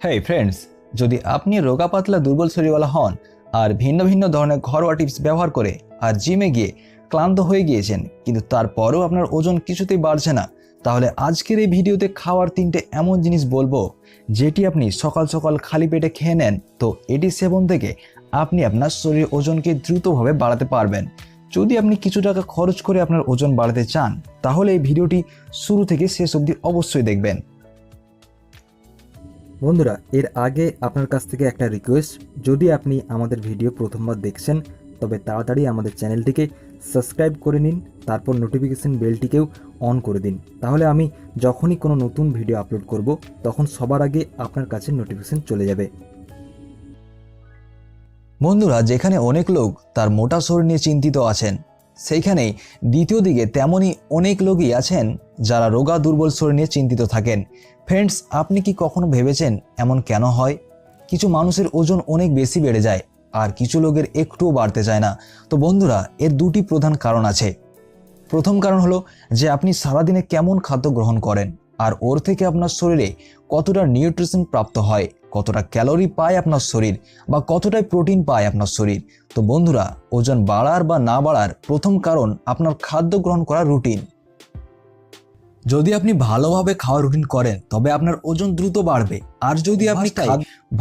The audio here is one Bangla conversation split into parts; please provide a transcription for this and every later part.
হ্যাঁ ফ্রেন্ডস যদি আপনি রোগা পাতলা দুর্বল শরীরওয়ালা হন আর ভিন্ন ভিন্ন ধরনের ঘরোয়া টিপস ব্যবহার করে আর জিমে গিয়ে ক্লান্ত হয়ে গিয়েছেন, কিন্তু তারপরেও আপনার ওজন কিছুতেই বাড়ছে না, তাহলে আজকের এই ভিডিওতে খাওয়ার তিনটে এমন জিনিস বলব, যেটি আপনি সকাল সকাল খালি পেটে খেয়ে নেন, তো এটি সেবন থেকে আপনি আপনার শরীর ওজনকে দ্রুতভাবে বাড়াতে পারবেন। যদি আপনি কিছু টাকা খরচ করে আপনার ওজন বাড়াতে চান, তাহলে এই ভিডিওটি শুরু থেকে শেষ অবধি অবশ্যই দেখবেন। বন্ধুরা, এর আগে আপনার কাছ থেকে একটা রিকোয়েস্ট যদি আপনি আমাদের ভিডিও প্রথমবার দেখছেন, তবে তাড়াতাড়ি আমাদের চ্যানেলটিকে সাবস্ক্রাইব করে নিন, তারপর নোটিফিকেশন বেলটিকেও অন করে দিন। তাহলে আমি যখনই কোনো নতুন ভিডিও আপলোড করব, তখন সবার আগে আপনার কাছে নোটিফিকেশন চলে যাবে। বন্ধুরা, যেখানে অনেক লোক তার মোটা শরীর নিয়ে চিন্তিত আছেন সেইখানেই দ্বিতীয় দিকে তেমনই অনেক লোকই আছেন যারা রোগা দুর্বল শরীর নিয়ে চিন্তিত থাকেন। ফ্রেন্ডস, আপনি কি কখনো ভেবেছেন এমন কেন হয়? কিছু মানুষের ওজন অনেক বেশি বেড়ে যায়, আর কিছু লোকের একটুও বাড়তে চায় না। তো বন্ধুরা, এর দুটি প্রধান কারণ আছে। প্রথম কারণ হলো যে আপনি সারাদিনে কেমন খাদ্য গ্রহণ করেন। আর ওর থেকে আপনার শরীরে কতটা নিউট্রিশন প্রাপ্ত হয় কতটা ক্যালোরি পায় আপনার শরীর বা কতটাই প্রোটিন পায় আপনার শরীর। তো বন্ধুরা ওজন বাড়ার বা না বাড়ার প্রথম কারণ আপনার খাদ্য গ্রহণ করার রুটিন। যদি আপনি ভালোভাবে খাওয়ার রুটিন করেন তবে আপনার ওজন দ্রুত বাড়বে। আর যদি আপনি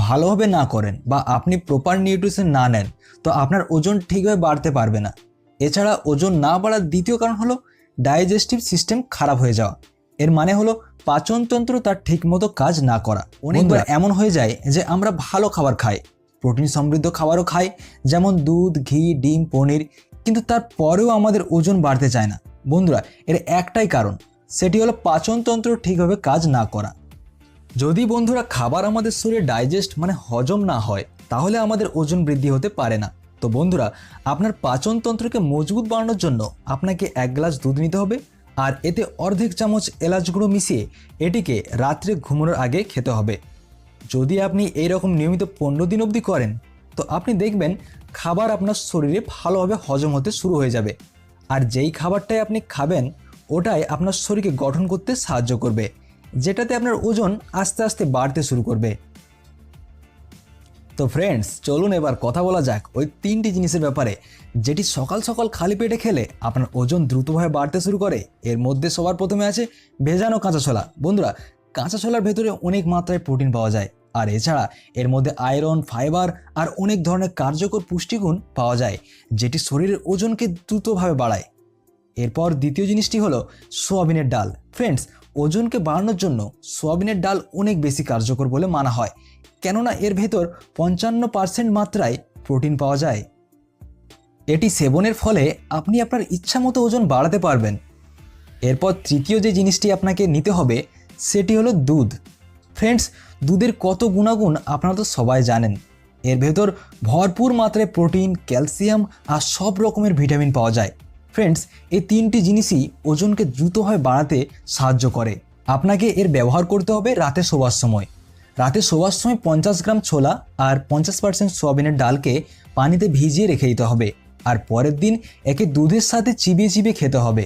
ভালোভাবে না করেন বা আপনি প্রপার নিউট্রিশন না নেন তো আপনার ওজন ঠিকভাবে বাড়তে পারবে না। এছাড়া ওজন না বাড়ার দ্বিতীয় কারণ হলো ডাইজেস্টিভ সিস্টেম খারাপ হয়ে যাওয়া। এর মানে হলো পাচনতন্ত্র তার ঠিকমতো কাজ না করা। অনেকবার এমন হয়ে যায় যে আমরা ভালো খাবার খাই প্রোটিন সমৃদ্ধ খাবারও খাই যেমন দুধ ঘি ডিম পনির কিন্তু তারপরেও আমাদের ওজন বাড়তে চায় না। বন্ধুরা এর একটাই কারণ সেটি হলো পাচনতন্ত্র ঠিকভাবে কাজ না করা। যদি বন্ধুরা খাবার আমাদের শরীরে ডাইজেস্ট মানে হজম না হয় তাহলে আমাদের ওজন বৃদ্ধি হতে পারে না। তো বন্ধুরা আপনার পাচনতন্ত্রকে মজবুত বানানোর জন্য আপনাকে এক গ্লাস দুধ নিতে হবে আর এতে অর্ধেক চামচ এলাচ গুঁড়ো মিশিয়ে এটিকে রাত্রে ঘুমানোর আগে খেতে হবে। যদি আপনি এই রকম নিয়মিত পনেরো দিন অবধি করেন, তো আপনি দেখবেন খাবার আপনার শরীরে ভালোভাবে হজম হতে শুরু হয়ে যাবে। আর যেই খাবারটাই আপনি খাবেন, ওটাই আপনার শরীরকে গঠন করতে সাহায্য করবে, যেটাতে আপনার ওজন আস্তে আস্তে বাড়তে শুরু করবে। তো ফ্রেন্ডস চলুন এবার কথা বলা যাক ওই তিনটি জিনিসের ব্যাপারে, যেটি সকাল সকাল খালি পেটে খেলে আপনার ওজন দ্রুতভাবে বাড়তে শুরু করে। এর মধ্যে সবার প্রথমে আছে ভেজানো কাঁচা ছোলা। বন্ধুরা, কাঁচা ছোলার ভেতরে অনেক মাত্রায় প্রোটিন পাওয়া যায়। আর এছাড়া এর মধ্যে আয়রন ফাইবার আর অনেক ধরনের কার্যকর পুষ্টিগুণ পাওয়া যায়, যেটি শরীরের ওজনকে দ্রুতভাবে বাড়ায়। এরপর দ্বিতীয় জিনিসটি হলো সোয়াবিনের ডাল। ফ্রেন্ডস ওজনকে বাড়ানোর জন্য সোয়াবিনের ডাল অনেক বেশি কার্যকর বলে মানা হয়। কেননা এর ভেতর পঞ্চান্ন পার্সেন্ট মাত্রায় প্রোটিন পাওয়া যায়। এটি সেবনের ফলে আপনি আপনার ইচ্ছা মতো ওজন বাড়াতে পারবেন। এরপর তৃতীয় যে জিনিসটি আপনাকে নিতে হবে, সেটি হলো দুধ। ফ্রেন্ডস, দুধের কত গুণাগুণ আপনারা তো সবাই জানেন। এর ভেতর ভরপুর মাত্রায় প্রোটিন, ক্যালসিয়াম আর সব রকমের ভিটামিন পাওয়া যায়। ফ্রেন্ডস এই তিনটি জিনিসই ওজনকে দ্রুতভাবে বাড়াতে সাহায্য করে। আপনাকে এর ব্যবহার করতে হবে রাতে শোবার সময়। রাতে শোবার সময় পঞ্চাশ গ্রাম ছোলা আর পঞ্চাশ পার্সেন্ট সোয়াবিনের ডালকে পানিতে ভিজিয়ে রেখে দিতে হবে। আর পরের দিন একে দুধের সাথে চিবিয়ে চিবিয়ে খেতে হবে।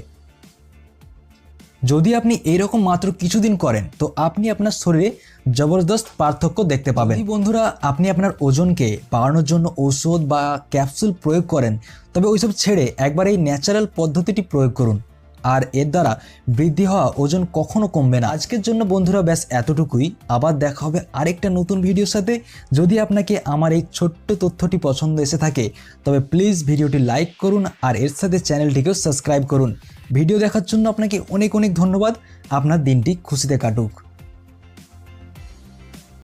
যদি আপনি এরকম মাত্র কিছুদিন করেন, তো আপনি আপনার শরীরে জবরদস্ত পার্থক্য দেখতে পাবেন। বন্ধুরা আপনি আপনার ওজনকে বাড়ানোর জন্য ঔষধ বা ক্যাপসুল প্রয়োগ করেন, তবে ওইসব ছেড়ে একবার এই ন্যাচারাল পদ্ধতিটি প্রয়োগ করুন। আর এর দ্বারা বৃদ্ধি হওয়া ওজন কখনো কমবে না। আজকের জন্য বন্ধুরা ব্যাস এতটুকুই। আবার দেখা হবে আরেকটা নতুন ভিডিওর সাথে। যদি আপনাকে আমার এই ছোট্ট তথ্যটি পছন্দ এসে থাকে, তবে প্লিজ ভিডিওটি লাইক করুন আর এর সাথে চ্যানেলটিকেও সাবস্ক্রাইব করুন। ভিডিও দেখার জন্য আপনাকে অনেক অনেক ধন্যবাদ। আপনার দিনটি খুশিতে কাটুক।